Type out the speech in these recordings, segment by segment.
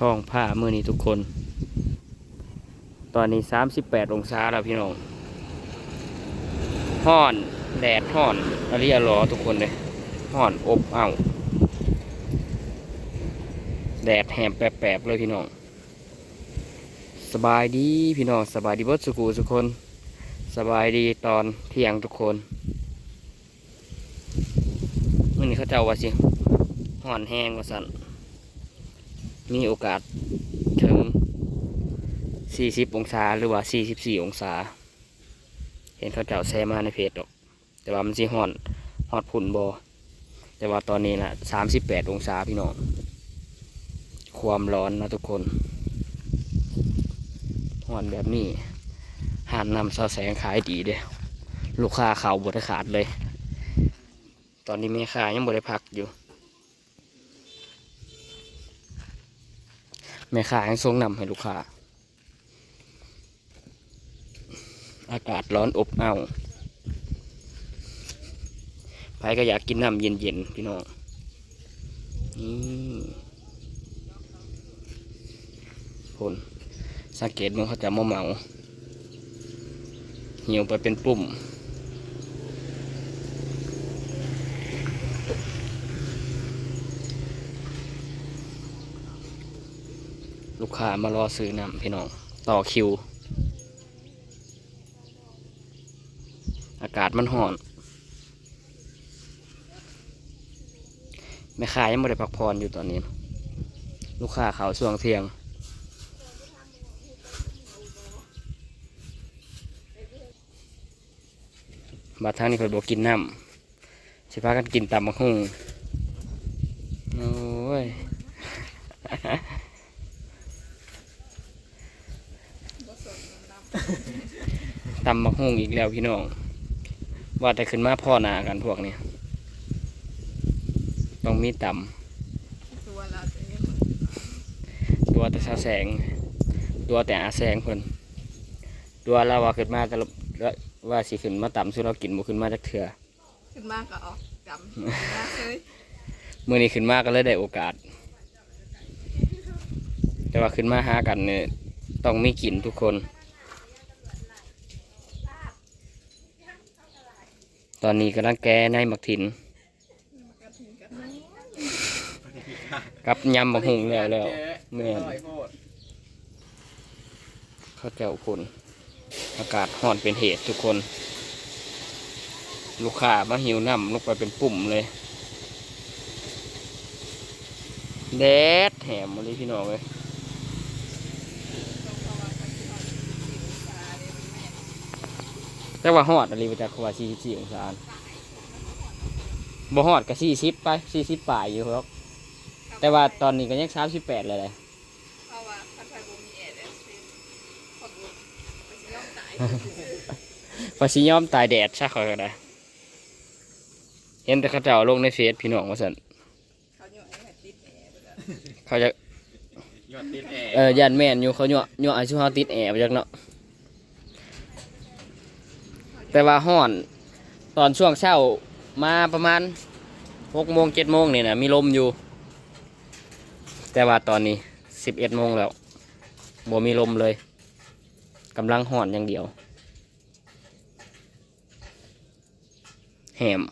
ท้องผ้ามือนี้ทุกคน ตอนนี้สามสิบแปดองศาแล้วพี่น้องห้อน แดดห้อนอริยรอทุกคนเลยห้อนอบอ้าวแดดแหมแปบๆเลยพี่น้อง สบายดีพี่น้องสบายดีบดสุกูทุกคน สบายดีตอนเที่ยงทุกคนมื่อนี้เขาเจ้าว่าสิห่อนแห้งว่าสั่น มีโอกาสถึง 40 องศาหรือว่า 44 องศา เห็นเขาเจ้าแซมาในเพจดอก แต่ว่ามันสิห่อนฮอดผุนบอแต่ว่าตอนนี้นะ38 องศาพี่น้อง ความร้อนนะทุกคนห่อนแบบนี้หานนำเสาแสงขายดีเด้ลูกค้าเขาบได้ขาดเลย ตอนนี้แม่ค้ายังบได้พักอยู่ แม่ค้ายังทรงนำให้ลูกค้า อากาศร้อนอบอ้าวไปก็อยากกินน้ำเย็นๆพี่น้องนี่ผลสังเกตมันเขาจะมาเมาเหี่ยวไปเป็นปุ่ม กค้ามารอซื้อน้ำพี่น้องต่อคิว อากาศมันห่อนแม่ค้ายังไม่ได้พักผ่อนอยู่ตอนนี้ ลูกค้าเขาช่วงเที่ยงบัดทางนี้เพิ่นบอกกินน้ำสิพากันกินตำมะฮุ่งโอ้ย ตำมะฮุ่งอีกแล้วพี่น้อง ว่าแต่ขึ้นมาพ่อหนากันพวกนี้ต้องมีตตัวเราจะเนี่ยำตัวแต่สาแสง ตัวแต่อาแสงเพิ่นตัวเราว่าขึ้นมาแต่ละว่าสิขึ้นมาต่ำสู้เรากินบ่ขึ้นมาจากเถื่อขึ้นมากก็ออกจำมากเลยมื่อนี้ขึ้นมาก็เลยได้โอกาส แต่ว่าขึ้นมาหากันเนี่ยต้องมีกินทุกคน ตอนนี้กำลังแก้ในหมักถิน กับยำบักหุงแล้วแล้วแม่นข้าวเจ้าคนอากาศห่อนเป็นเหตุทุกคน ลูกค้ามาหิวน้ำลงไปเป็นปุ่มเลยแดดแหมมาเลยพี่น้องเลย แต่ว่าฮอดอะไรมาจากว่าสี่สิบสี่องศาบ่ฮอดก็สี่สิบไปสี่สิบป่ายอยู่ครับ แต่ว่าตอนนี้ก็ยังสามสิบแปดเลยเลยเพราะว่าคันไฟบุมีเอเดสเป็นคนบุไปสิย่อมตายภาษียอมตายแดดซะเขาก็ได้เห็นแต่เขาเจ้าลงในเฟซพี่น้องว่าสันเขาอยู่ไอ้แบบติดแอร์ไปแล้วเขาจะยอดติดแอร์เออยันแม่นอยู่เขาเนาะเนาะอาชีพเขาติดแอร์ไปจักเนาะ แต่ว่าห้อนตอนช่วงเช้ามาประมาณหกโมงเจ็ดโมงเนี่ยนะมีลมอยู่ แต่ว่าตอนนี้สิบเอ็ดโมงแล้วบ่มีลมเลยกำลังห่อนอย่างเดียวแหม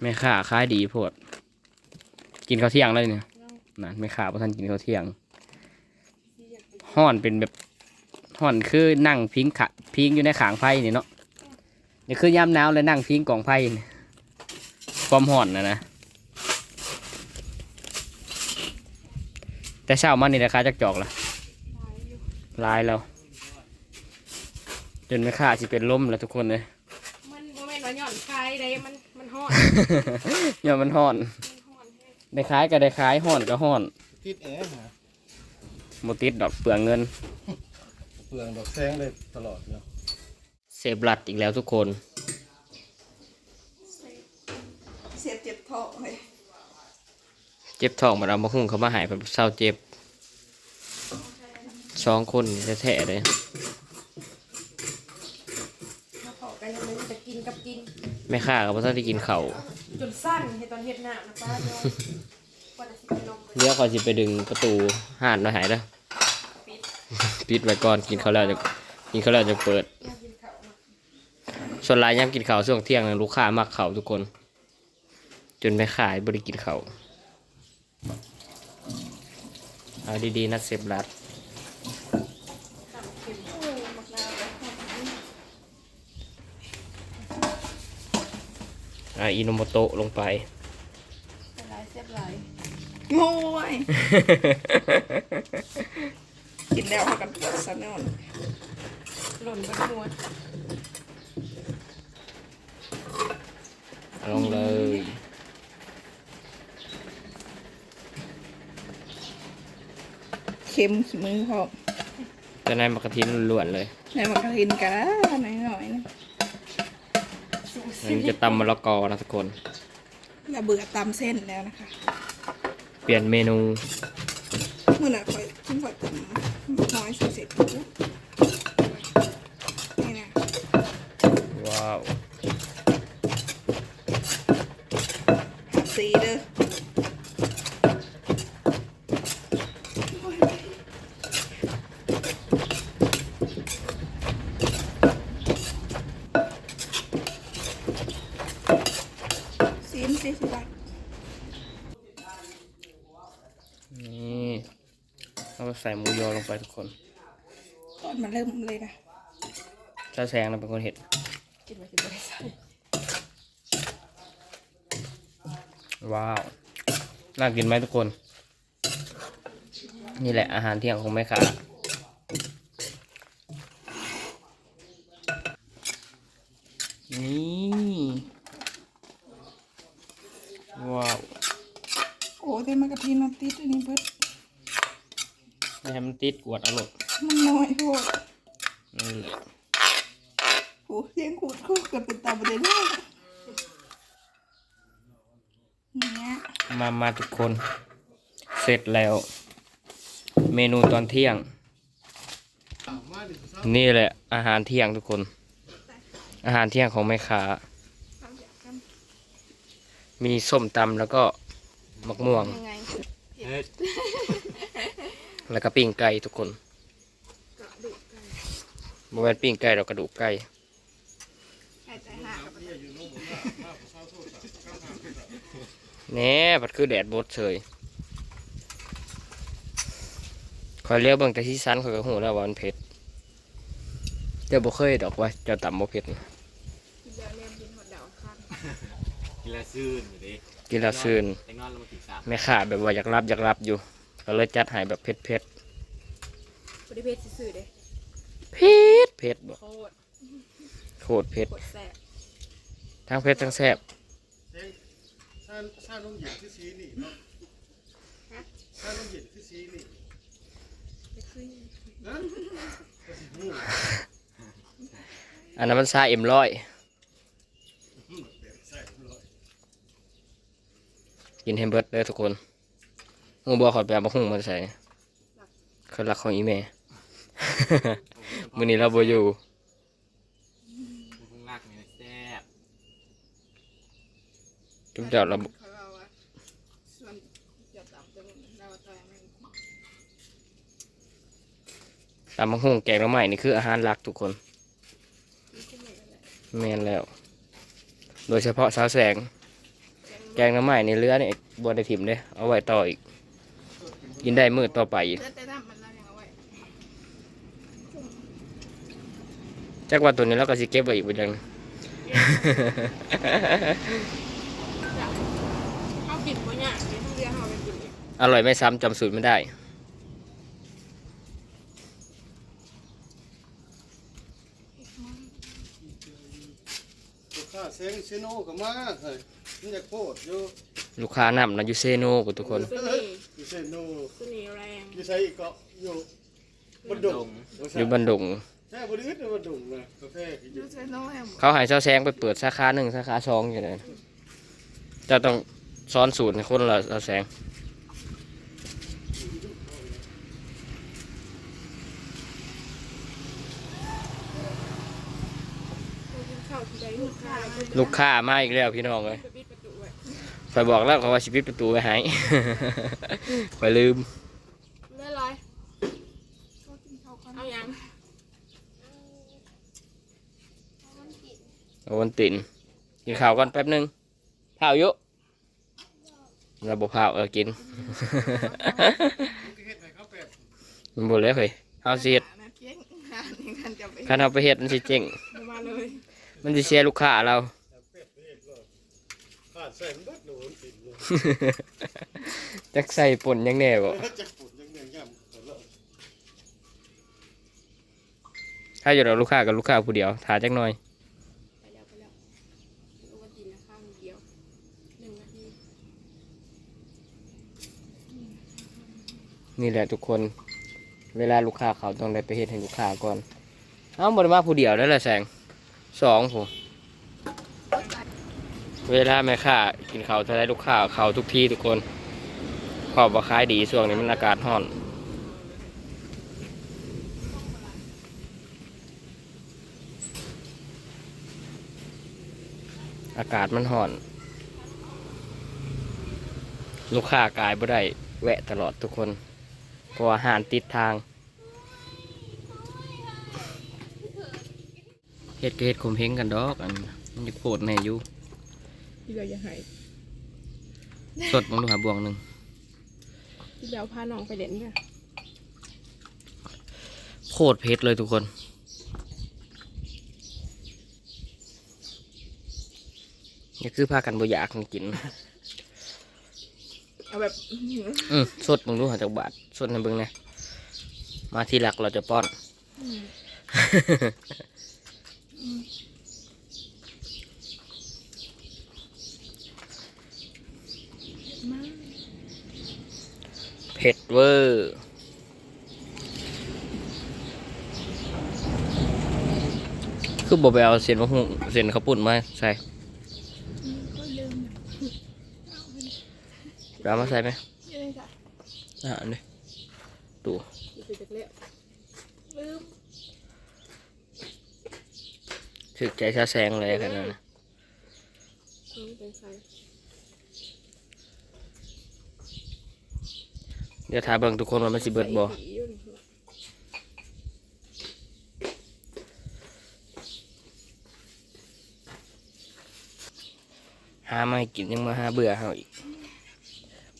แม่ค้าขายดีโพดกินข้าวเที่ยงแล้วเนี่ยนั่นแม่ค้าพอท่านกินข้าวเที่ยง ห่อนเป็นแบบห่อนคือนั่งพิงขะพิงอยู่ในขางไผ่นี่เนาะนี่คือยามหนาวเลยนั่งพิงกองไผ่นี่ความห่อนนะนะแต่เช้ามานี่ราคาจักจอกละลายแล้วจนแม่ค้าสิเป็นลมแล้วทุกคนเลยมันโมเมนต์ว่าหย่อนคลายได้มันมันฮอดอย่ามันห่อนมันฮอดแห้งได้ขายก็ได้ขายห่อนก็ห่อนติดแอร์ฮะ โมติดดอกเปลืองเงิน เปลืองดอกแซงเลยตลอดเนาะเซฟลัดอีกแล้วทุกคน เสียบเจ็บท้องเลยเจ็บท้องมาเอามาหุ้งเขามาหายแบบเศร้าเจ็บสองคนแท้ๆเลยมาขอกันยังไม่รู้จะกินกับกิน แม่ค้าก็บ่ทันได้กินเขาวจนสั้นเฮ็ดตอนเฮ็ดหน้านะป้าเนาะ กว่าจะสิเป็นลมเลยเดี๋ยวขอยสิไปดึงประตูห่านมาหายเด้อปิดปิดไว้ก่อนกินข้าวแล้วจะกินข้าวแล้วจะเปิดอยากกินข้าวมาส่วนหลายยามกินข้าวช่วงเที่ยงนะลูกค้ามักข้าวทุกคน จนไปขายบริกินข้าวเอาดีๆนะเซฟรัดตำเค็มโอ้ยมักนาวเลยอ่าอิโนโมโตะลงไป โง่ยกินแล้วเขากันปวดซะแน่นอนหล่นไปหมดลงเลยเค็มขี้มือเขาจะนายมากระทินล้วนๆเลยในมักกะทินกะหน่อยหน่อยๆนะอันนี้จะตำมะละกอนะทุกคนอย่าเบื่อตำเส้นแล้วนะคะเปลี่ยนเมนูเมื่อไหร่คอยขึ้นคอยตำน้อยสุดเสร็จปุ๊บนี่นะว้าวสีเด้อซีนสิสิบาท นี่ เราใส่หมูยอลงไปทุกคนตอนมาเริ่มเลยนะเจ้าแซงนะเป็นคนเห็ดกินไปกินไปใส่ว้าวน่ากินไหมทุกคน นี่แหละอาหารเที่ยงของแม่ค้านี่ว้าวโอ้แต่มากระทินมันติดอันนี้เบิดไม่ ให้มันติดกวดเอารมณ์มันน้อยโพดนี่แหละโอ้เสียงขูดคู่กับเป็นตาประเด็นเลยเนี่ยมามาทุกคน เสร็จแล้ว เมนูตอนเที่ยงมาดิครับนี่แหละ อาหารเที่ยงทุกคน อาหารเที่ยงของแม่ค้ามีส้มตำแล้วก็มะม่วง ยังไง เฮ็ด แล้วก็ปิ้งไก่ทุกคนกระดูกไก่บแม่นปิ้งไก่เรากระดูกไก่ไก่ใจห่ากับแหน่ผัดคือแดดบดเฉยคอยเลี้ยวเบิ่งแต่ที่ซันคอยก็หูแล้วว่ามันเผ็ดเจ้าบ่เคยดอกว่าเจ้าต่ำบ่เผ็ดนะกินแล้วเรียนกินหอดดาวข้างกินแล้วซื่นอยู่ดิกินแล้วซื่นแต่งอนแล้วมากินสามแม่ค้าแบบว่าอยากรับอยากรับอยู่ ก็เลยจัดให้แบบเผ็ดเผ็ดบริเพศซื่อๆเด้เผ็ดเผ็ดบ่โคตรโคตรเผ็ดโคตรแซ่บทั้งเผ็ดทั้งแซ่บซ่านซ่านน้องหญิงที่ซีนี่เนาะซ่านน้องหญิงที่ซีนี่ไปขึ้นนะอันนั้นมันซาเอ็มร้อยกินให้เบิดเด้อทุกคน หูบัวขอดไปเอามาหุ่งมาใส่คนรักของอีแม่ มื้อนี้เราบ่อยู่มึงลากนี่แซ่บทุกเจ้าเราเขาเอาว่าส่วนจะตับจะมันเราต่อยมันตามมาหุ่งแกงหน้ำใหม่นี่คืออาหารหลักทุกคนนี่ขึ้นมาแล้วแม่นแล้ว โดยเฉพาะสาวแสง แกงหน้ำใหม่ในเรือนี่บนในถิ่มเด้เอาไว้ต่ออีก กินได้มือต่อไปอีกเลือดแต่น้ำมันเรายังเอาไว้จักว่าตัวนี้เราก็สิเก็บไว้อีกบ่จังข้าวกินบ่ยากเลยทุเรียนเอาไปกินเองอร่อยไม่ซ้ำจำสูตรไม่ได้ลูกค้าเซ็งเซโนก็มาเฮ้ยนี่จะโคตรอยู่ลูกค้านำนะอยูเซโนกับทุกคนเสน่ห์ อยู่เซโนเสน่ห์แรงอยู่ใส่อีกเกาะอยู่บันดงอยู่บันดงใช่บันอึดบันดงนะกาแฟอดูยู่เสน่ห์แฮมเขาใหายเช้าแซงไปเปิดสาขาหนึ่งสาขาสองอย่างนั้นเจะต้องซ้อนสูตรให้คนละเช้าแซงกินข้าวที่ใดลูกค้าลูกค้ามาอีกแล้วพี่น้องเลย คอยบอกแล้วเขาว่าสิปิดประตูไว้ให้คอยลืมไม่ไรเอายังเอาวันตินกินข้าวก่อนแป๊บหนึงข้าวอยุเราบอกข้าวเออกินมันก็เฮ็ดให้เขาเป็ดมันบ่เลยเฮ้ยเอาสิเฮ็ดนะเพี้ยงงานในการจะไปคันเอาไปเฮ็ดมันสิเจ๊งมาเลยมันสิเสียลูกค้าเรา เป็ดไปเฮ็ดเลยขาด ใส่มันเบิดหนูมันติดเลยจักใส่ป่นยังแน่บ่จะปุ่นยังไงย่ำต่ละถ้าอยู่เราลูกค้ากับลูกค้าผู้เดียวถาจักหน่อยไปแล้วไปแล้วดูวันจีนนะข้างเดียวหนึ่งนาทีนี่แหละทุกคน เวลาลูกค้าเขาต้องได้ไปเฮ็ดให้ลูกค้าก่อนเอาบ่ได้มาผู้เดียวนั่นแหละแสงสองผู้ เวลาแม่ค้ากินข้าวท่าไรลูกค้าเขาทุกที่ทุกคนขอบว่าขายดีช่วงนี้มันอากาศร้อนอากาศมันร้อน ลูกค้ากายบ่ได้แวะตลอดทุกคน เพราะอาหารติดทางเฮ็ดก็เฮ็ดคมเพงกันดอก อันมันจะโคตรแน่อยู่ ที่เราจะหายสดมังดูหาบวงหนึ่งที่เราพาน้องไปเล่นค่ะโคตรเผ็ดเลยทุกคนนี่คือพากันบ่อยากกิน เอาแบบ อืมสดมึงดูหาจากบาทสดในเบิ่งนะมาที่หลักเราจะป้อนม เผ็ดเวอร์คือบอกไปเอาเส้นมะฮุ่งเส้นข้าวปุ้นมาใส่ก็ลืมเรามาใส่ไหมยังไงจ้ะอ่าอันนี้ดูอยู่ไปจากเลี้ยลืมถึกใจซาแซงเลยขนาดนั้นนะ อืม เป็นใครเดี๋ยวถามเบิ่งทุกคนว่ามันสิเบิดบ่ใส่ผีอยู่นี่หาไม่กินยังมาหาเบื่อเฮาอีก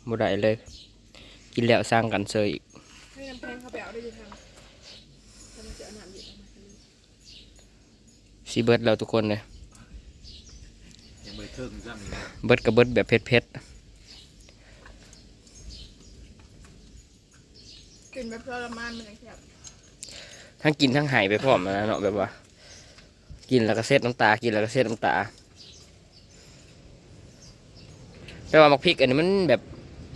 บ่ได้เลย กินแล้วสร้างกันเซยอีกให้น้ำแพงเขาไปเอาได้ยังไงถ้ามันจะเอาน้ำอยู่ประมาณนี้สิเบิดแล้วทุกคนเลยยังไม่เทิงซ้ำอีกนะเบิดกับเบิดแบบเผ็ด กินแบบทรมานมันเลยครับทั้งกินทั้งหายไปพร้อมนะเนาะแบบว่า กินแล้วก็เซ็ดน้ำตา กินแล้วก็เซ็ดน้ำตาแปลว่ามักพริกอันนี้มันแบบ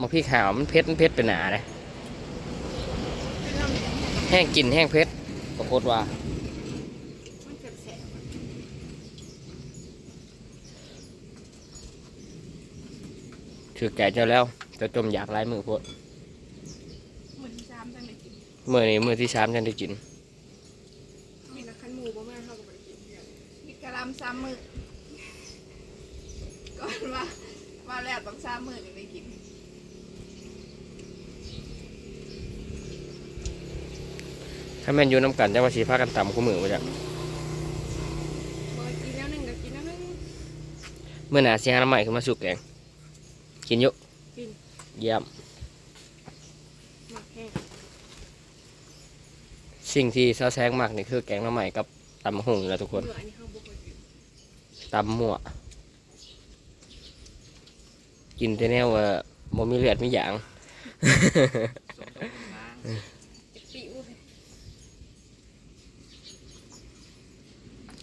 มักพริกหาวมันเผ็ดมันเผ็ดเป็นหนาเลยแห้งกินแห้งเผ็ดปรากฏว่าถือแก่เจ้าแล้วจะจมอยากไล่มือโพด เหมือนจามตั้ งแต่กินมือนี้มือที่สามฉันได้กินมีนักขันหมูบ่แม่เขาก็ไปกินเพื่อนมีกะหลำซ้ำมือก่อนว่าว่าแล้วต้องซ้ำมือถึงได้กินถ้าแม่นอยู่น้ำกันจะว่าสีพากันต่ำกูมือมาจากบ่กินแล้วหนึ่งก็กินแล้วหนึ่งเมื่อหนาเสียน้ำใหม่ขึ้นมาสุกแกงกินอยุกิน เยี่ยมหมักแห้ง สิ่งที่เศร้าแซงมากนี่คือแกงน้ำใหม่กับตำหุ่งนะทุกคนเนื้อกินตำมั่วกินแต่แนวว่าบ่มีเลือดไมีหยาง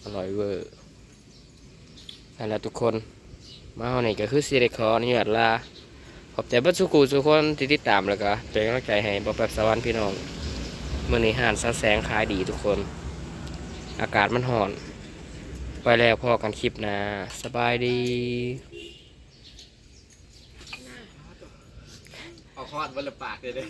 อร่อยเวอร์นั่นแหละทุกคน มาเฮานี่ก็คือสิได้ขออนุญาตลาขอบใจบัดสุกูทุกคนที่ติดตามแล้วก็เป็นกำลังใจให้บอแป๊บสวรรค์พี่น้อง มื่อนี้หานซาแสงขายดีทุกคน อากาศมันห่อน ไปแล้วพอกันคลิปนะ สบายดีเอาคอดบนละปากเลยเด้